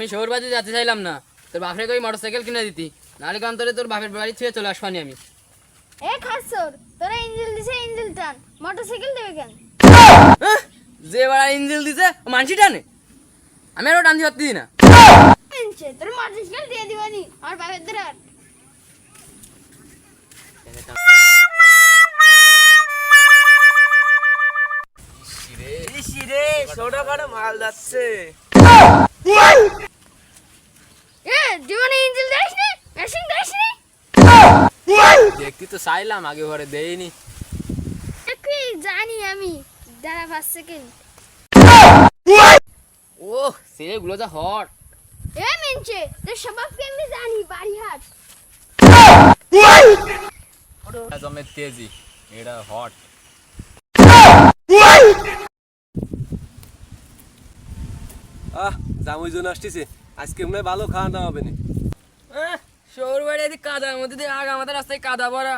আমি শহর বাজে যেতে চাইলাম না। তোর বাপরে কই মোটরসাইকেল কিনে দিতি। নাহলে কারণ তোরে তোর বাপের বাড়ি ছেড়ে চলে আসবানি আমি। এ খাসর তোরা ইঞ্জিল দিছে ইঞ্জিল টান। মোটরসাইকেল দেবে কেন? যে বাড়া ইঞ্জিল দিছে মানসি টানে। আমি আরও টানতে পারতি না। কিনছে তোর মোটরসাইকেল দিয়ে দিবানি আর বাপের ধরে আর রে মাল যাচ্ছে এ জীবনে ইঞ্জিল দেখিস নি মেশিন দেখিস নি দেখতে তো চাইলাম আগে ঘরে দেয়নি কি জানি আমি। দাঁড়া পাঁচ সেকেন্ড ও সেগুলো যা হট। এ মিনছে তোর স্বভাবকে আমি জানি বাড়ি হাট জমের তেজি এটা হট। আহ জামুই জন আসতেছে। আজকে মনে হয় ভালো খাওয়া দাওয়া হবে না। শহর বাড়ি এদিকে কাদার মধ্যে দিয়ে আগ আমাদের রাস্তায় কাদা ভরা।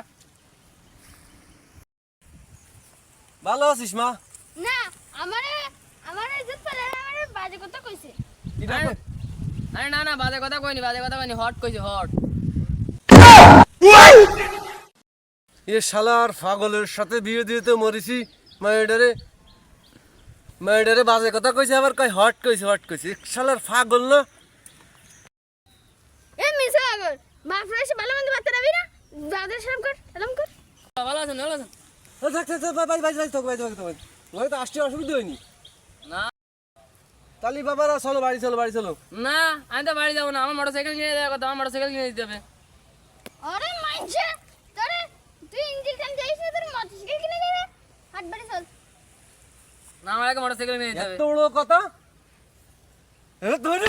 ভালো আছিস মা? না আমারে আমারে ইজ্জত পেলে আমারে বাজে কথা কইছে। আরে না না বাজে কথা কইনি বাজে কথা কইনি হট কইছে হট। এ শালার পাগলের সাথে বিয়ে দিয়ে তো মরিছি মায়েডারে মায়েডারে বাজে কথা কইছে আবার কই হট কইছে হট কইছে। শালার পাগল না এ মিছে আগর বাপরে এসে ভালো মন্দ বাতে রাবি না দাদার কর সালাম কর। ভালো আছেন ভালো আছেন? থাক থাক থাক, বাই বাই বাই থাক বাই থাক বাই ওই তো আসতে অসুবিধা হয়নি। না। তালি বাবারা চলো বাড়ি চলো বাড়ি চলো। না আমি তো বাড়ি যাব না আমার মোটরসাইকেল কিনে দেওয়ার কথা আমার মোটরসাইকেল কিনে দিতে হবে। আরে মাইনছে তোরে তুই ইঞ্জিল যাইস না তোর মোটরসাইকেল কিনে দেবে? হাট বাড়ি চল। না আমার আগে মোটরসাইকেল কিনে দিতে হবে। এত বড় কথা? এ ধরে